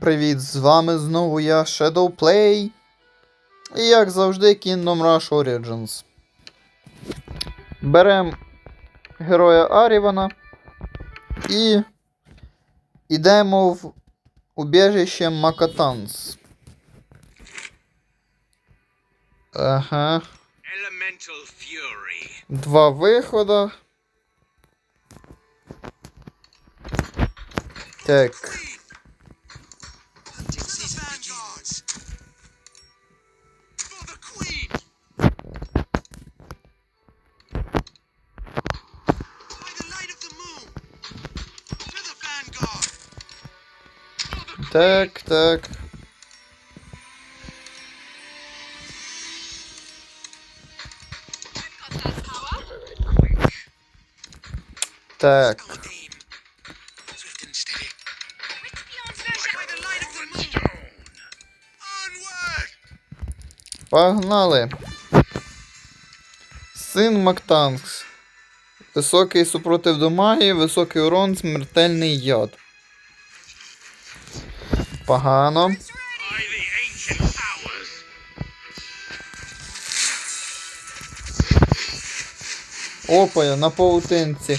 Привіт! З вами знову я Shadowplay. І як завжди Kingdom Rush Origins. Берем героя Арівана і йдемо в убіжище Макатанс. Ага. Elemental Fury. Два вихода. Так. The moon. Onward. Погнали. Син Мактанкс. Високий супротив до високий урон, смертельний яд. Погано. Опа, на паутинці.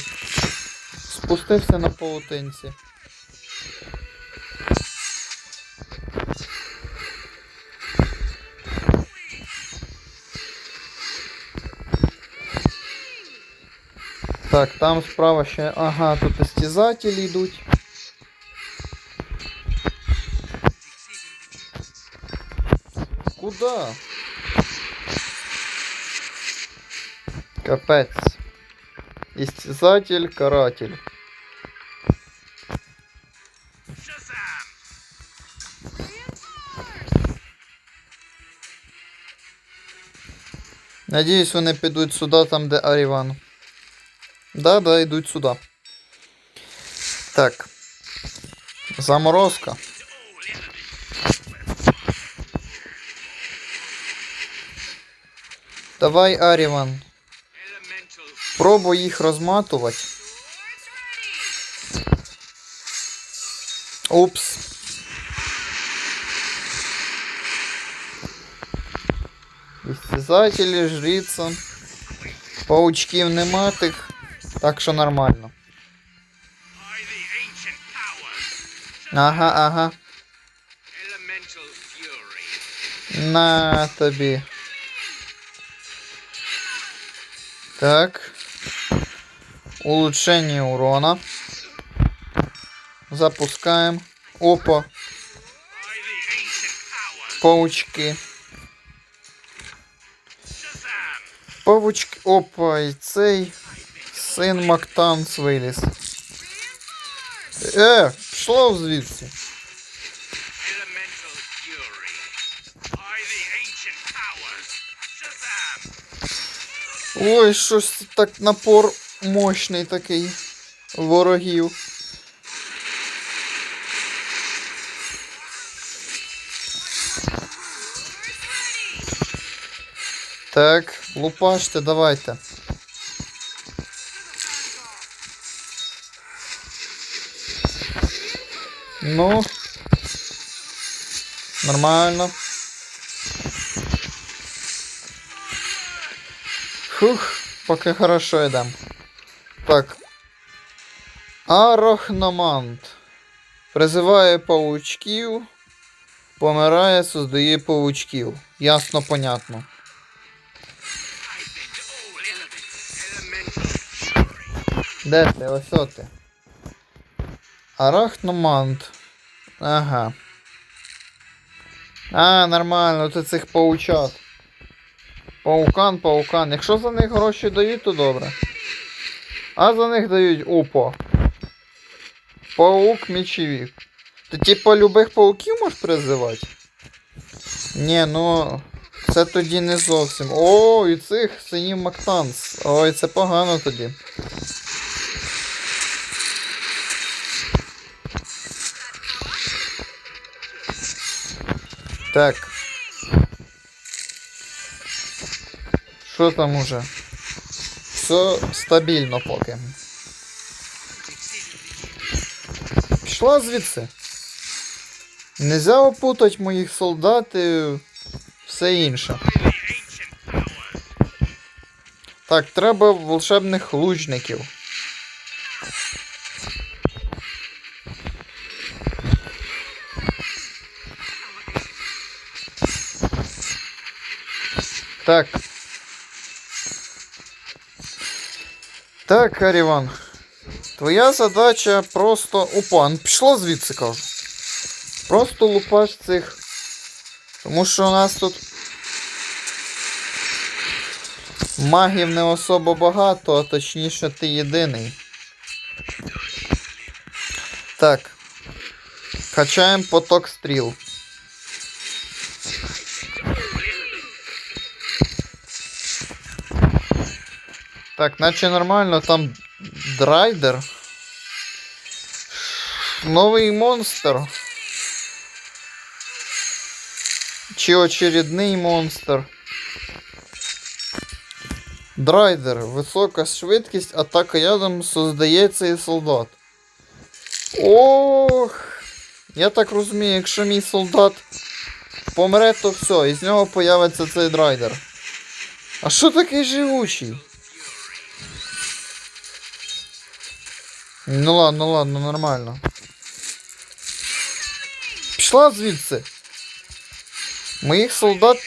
Спустився на паутинці. Так, там справа ще. Ага, тут істязателі йдуть. Куда? Капець. Истязатель, каратель. Shazam. Надіюсь, вони підуть сюди, там, де Аріван. Да, да, йдуть сюди. Так. Заморозка. Давай, Аріван. Пробуй їх розматувати. Упс. Істязателі, жриця. Паучків нема тих. Так що нормально. Ага, ага. На тобі. Так. Улучшение урона. Запускаем. Опа, паучки. Павучки. Опа, і цей син Мактанс виліз. Е, пішло звідси. Ой, щось так напор мощний такий ворогів. Так, лупаште, давайте. Ну. Нормально. Фух, поки хорошо йдем. Так. Арахнамант. Призиває паучків. Помирає, создає паучків. Ясно, понятно. Де ти? Ось о. Арахномант. Ага. А, нормально, це цих паучат. Паукан, паукан. Якщо за них гроші дають, то добре. А за них дають опа. Паук мечевик. Ти типа любих пауків можеш призивати? Ні, ну. Це тоді не зовсім. О, і цих синів Мактанс. Ой, це погано тоді. Так. Що там уже? Все стабільно поки. Пішла звідси. Нельзя опутать моїх солдат і все інше. Так, треба волшебних лучників. Так. Так, Аріван. Твоя задача просто. Опа, ну пішло звідси, кажу. Просто лупаш цих. Тому що у нас тут. Магів не особо багато, а точніше ти єдиний. Так. Качаємо поток стріл. Так, наче нормально, там драйдер. Новий монстр. Чи очередний монстр. Драйдер. Висока швидкість, атака ядом создається і солдат. Ох. Я так розумію, якщо мій солдат помре, то все, і з нього появиться цей драйдер. А що такий живучий? Ну ладно, ну ладно, нормально. Пішла звідси. Моїх солдат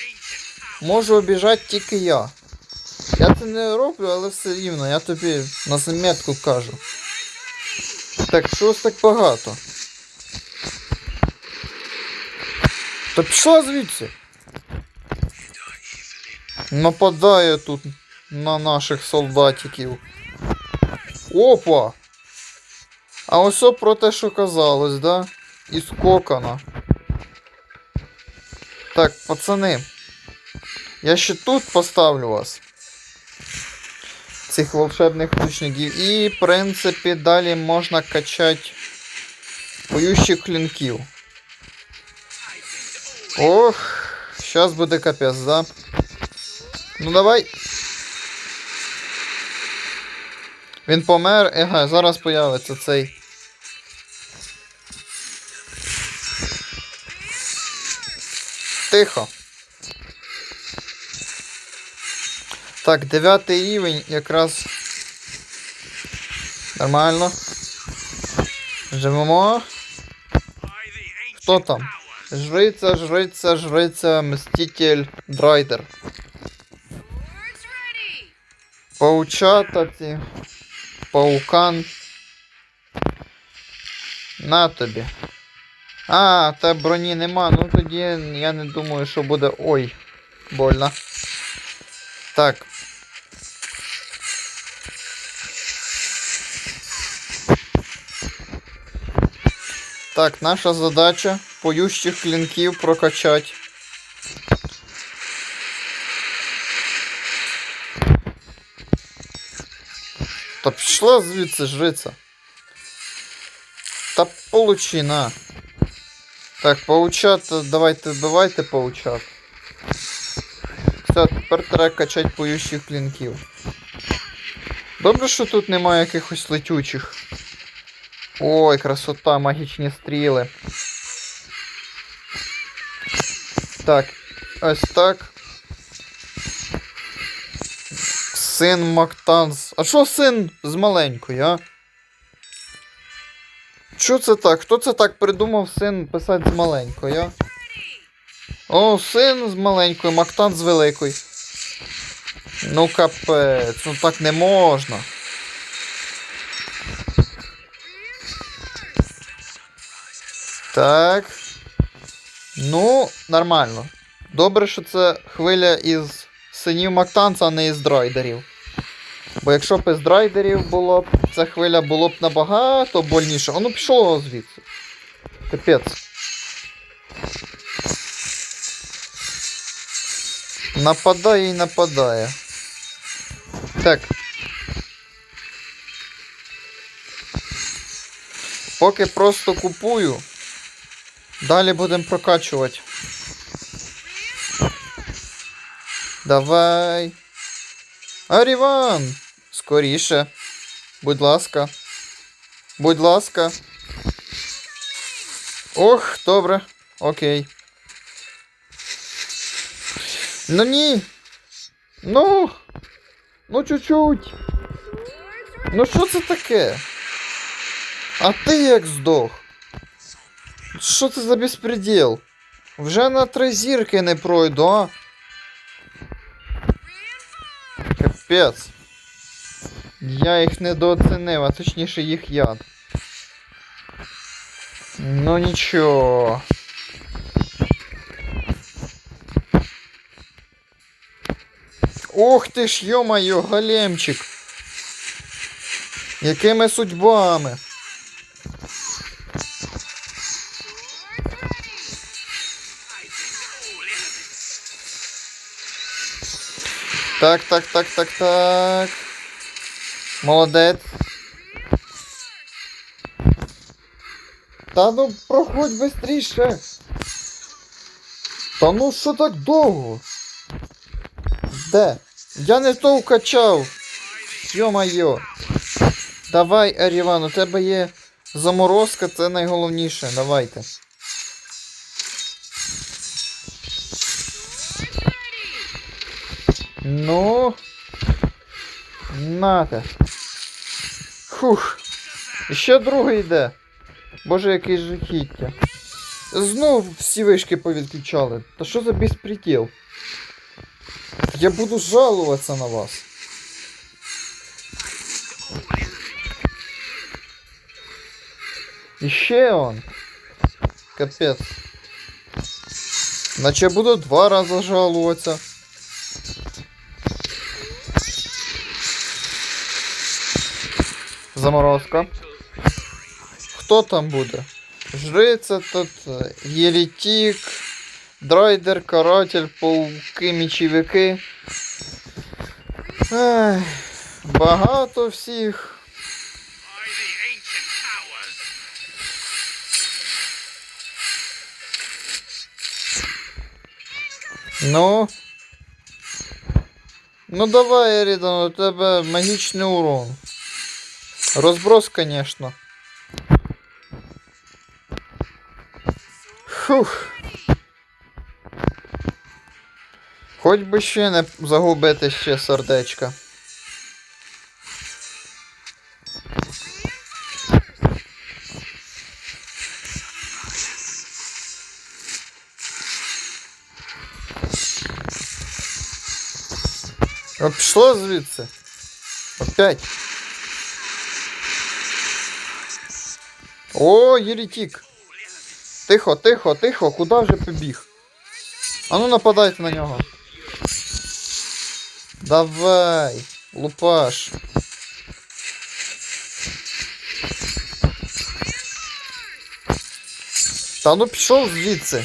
можу обіжати тільки я. Я це не роблю, але все рівно, я тобі на заметку кажу. Так, що вас так багато? Та пішла звідси. Нападає тут на наших солдатиків. Опа! А ось про те, що казалось, да? Із кокона. Так, пацани. Я ще тут поставлю вас. Цих волшебних лучників. І, в принципі, далі можна качати поющих клінків. Ох, зараз буде капець, да? Ну давай. Він помер, ега, зараз появиться цей. Тихо. Так, дев'ятий рівень якраз. Нормально. Живемо. Хто там? Жриця, жриця, жриця, мститель, драйдер. Паучата ці. Паукан. На тобі. А, та броні нема. Ну тоді я не думаю, що буде. Ой, больно. Так. Так, наша задача поющих клінків прокачати. Пішла звідси жриця. Та получи, на. Так, паучат, давайте вбивайте паучат. Все, тепер треба качати поющих клінків. Добре, що тут немає якихось летючих. Ой, красота, магічні стріли. Так, ось так. Син Мактанс. А що син з маленької, а? Що це так? Хто це так придумав син писати з маленької, а? О, син з маленької, Мактанс з великої. Ну капець, ну так не можна. Так. Ну, нормально. Добре, що це хвиля із синів Мактанца, а не із драйдерів. Бо якщо б із драйдерів було б, ця хвиля було б набагато больніше. А ну пішло звідси. Капець. Нападає і нападає. Так. Поки просто купую. Далі будемо прокачувати. Давай. Аріван! Скоріше. Будь ласка. Будь ласка. Ох, добре. окей. Ну ні. Ну. Ну чуть-чуть. Ну що це таке? А ти як здох? Що це за безпреділ? Вже на три зірки не пройду, а? Капець. Я їх недооцінив, а точніше їх яд. Ну нічого. Ох ти ж, йо-моє, големчик. Якими судьбами? Так, так, так, так, так. Молодець. Та ну проходь быстріше. Та ну що так довго? Де? Я не то вкачав. Йо-майо. Давай, Аріван, у тебе є заморозка, це найголовніше. Давайте. Ну. Нате. Фух. Ще другий йде. Боже, який жахіття. Знов всі вишки повідключали. Та що за безпреділ? Я буду жалуватися на вас. І он. Капець. Наче буду два рази жалуватися. Заморозка. Хто там буде? Жриця тут, єлітік, драйдер, каратель, пауки, мічовики. Ех, багато всіх. Ну. Ну давай, Ерідан, у тебе магічний урон. Розброс, конечно. Фух. Хоч би ще не загубити ще сердечка. Пішло звідси. Опять. О, єретик. Тихо, тихо, тихо, куди вже побіг? А ну нападайте на нього. Давай, лупаш. Та ну пішов звідси.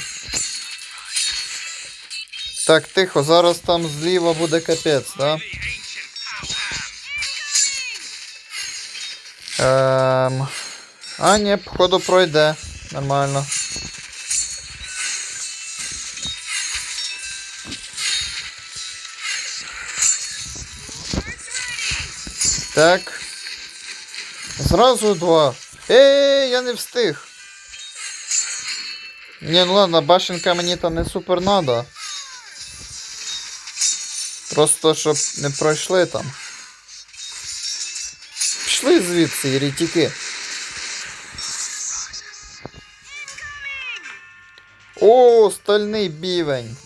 Так, тихо, зараз там зліва буде капець, да? Ем... А, ні, походу пройде. Нормально. Так. Зразу два. Ей, я не встиг. Ні, ну ладно, башенка мені там не супер надо. Просто щоб не пройшли там. Пішли звідси, єретіки. О, стальний бівень.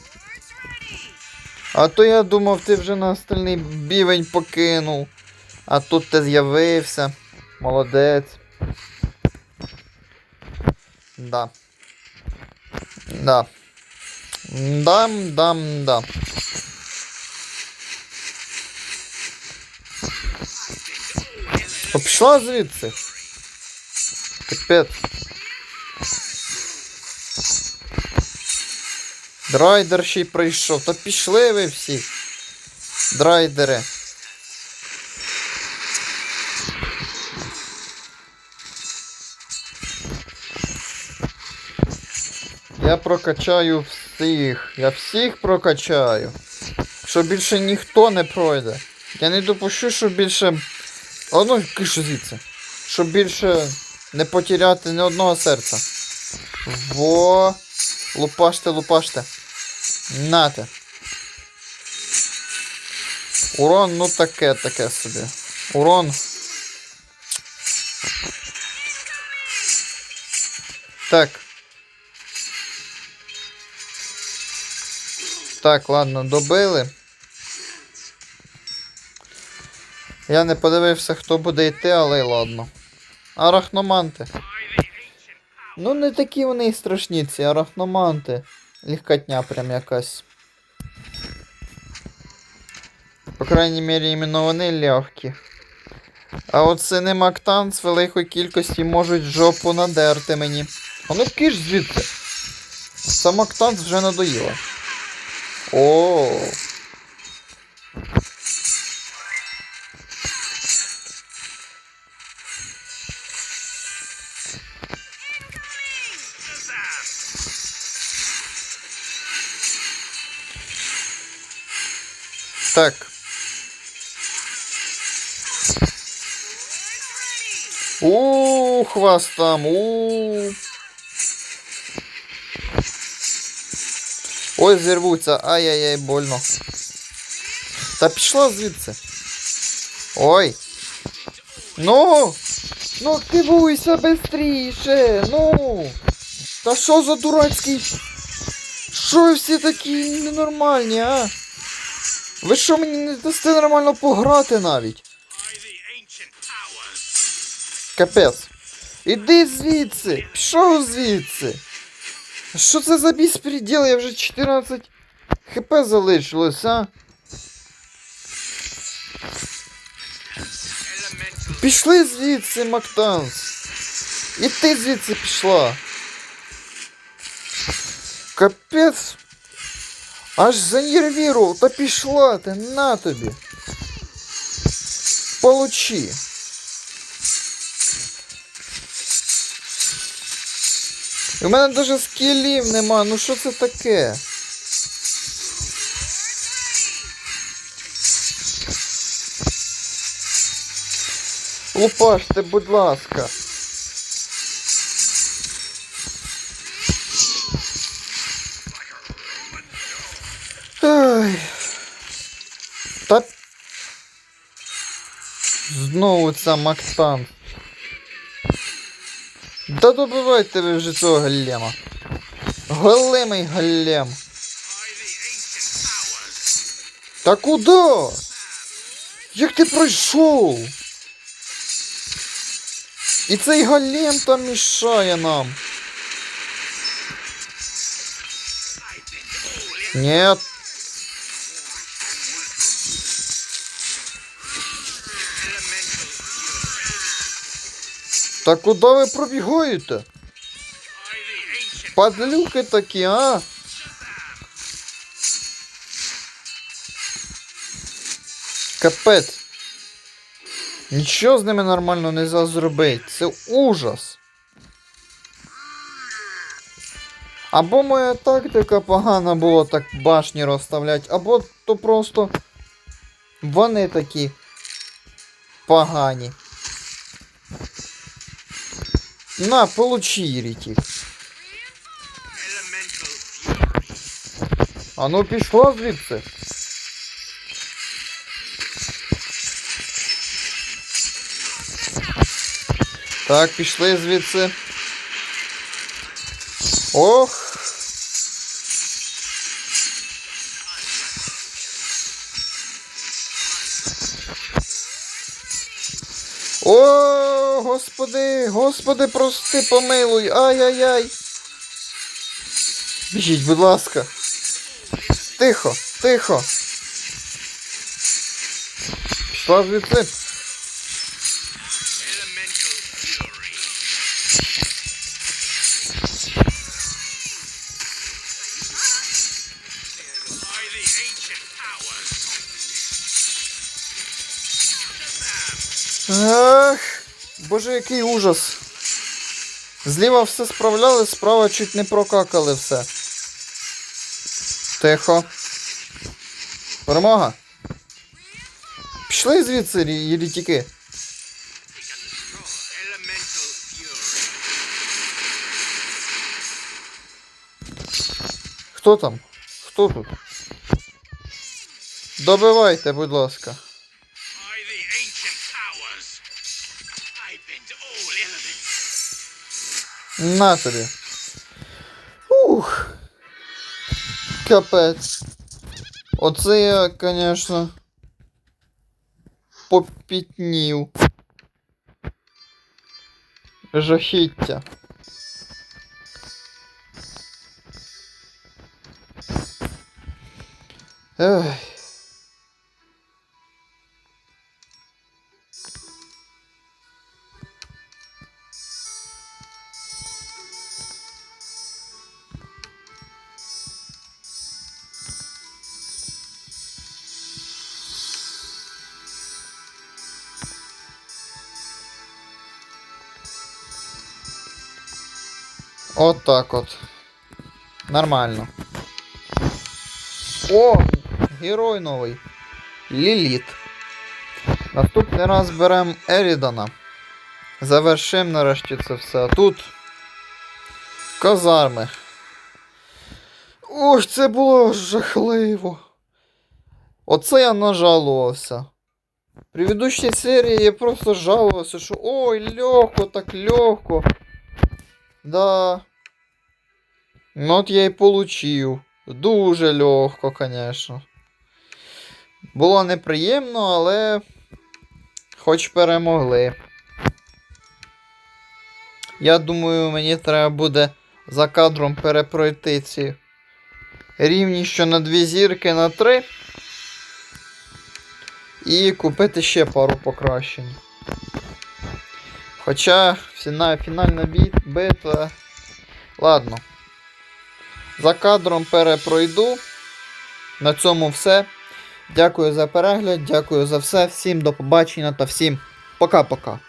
А то я думав, ти вже на стальний бівень покинув. А тут ти з'явився. Молодець. Да. Да. Дам, дам, да. Пішла звідси. Капець. Драйдер ще й прийшов. Та пішли ви всі. Драйдери. Я прокачаю всіх. Я всіх прокачаю. Що більше ніхто не пройде. Я не допущу, що більше. О, ну кишу звідси. Щоб більше не потеряти ні одного серця. Во. Лупаште, лупаште. Нате. Урон, ну таке, таке собі. Урон. Так. Так, ладно, добили. Я не подивився, хто буде йти, але й ладно. Арахноманти. Ну, не такі вони і страшні, ці арахноманти. Легкотня прям якась. По крайній мірі, іменно вони легкі. А от сини Мактан з великої кількості можуть жопу надерти мені. А ну киш звідти. Сам Мактанс вже надоїла. О. У хвостом, у. Ой, зірвуться, ай-яй-яй, больно. Та пішла звідси. Ой. Ну. Ну активуйся быстріше, ну. Та що за дурацький? Що всі такі ненормальні, а? Ви що мені не дасте нормально пограти навіть? Капець. Іди звідси! Пішов звідси! Що це за безпреділ? Я вже 14 хп залишилось, а? Elemental Пішли звідси, Мактанс! І ти звідси пішла. Капець. Аж занервірував, та пішла ти, на тобі. Получи. У мене навіть скілів нема, ну що це таке? Лупаште, будь ласка. Ай. Та... Знову ця Мактан. Да добивайте ви вже цього голема. Големий голем. Та куди? Як ти пройшов? І цей голем там мішає нам. Нет. Та куди ви пробігаєте? Падлюки такі, а? Капець. Нічого з ними нормально не можна зробити. Це ужас. Або моя тактика погана була так башні розставляти, або то просто вони такі погані. На, получи, Єрітік. elemental fury. А ну пішла звідси. Так, пішли звідси. Ох. О, Господи, господи, прости, помилуй. Ай-яй-яй. Біжіть, будь ласка. Тихо, тихо. Пішла звідси. Боже, який ужас. Зліва все справляли, справа чуть не прокакали все. Тихо. Перемога. Пішли звідси, єрітіки. Хто там? Хто тут? Добивайте, будь ласка. На тобі. Ух. Капець. Оце я, конечно, попітнів. Жахіття. Ех. От так от. Нормально. О, герой новий. Ліліт. Наступний раз беремо Ерідана. Завершимо нарешті це все. Тут. Казарми. Ох, це було жахливо. Оце я нажалувався. В предыдущій серії я просто жалувався, що ой, легко, так легко. Да. Ну от я і получив. Дуже легко, конечно. Було неприємно, але хоч перемогли. Я думаю, мені треба буде за кадром перепройти ці рівні, що на дві зірки на три. І купити ще пару покращень. Хоча фіна, фінальна битва. Ладно. За кадром перепройду. На цьому все. Дякую за перегляд, дякую за все. Всім до побачення та всім пока-пока.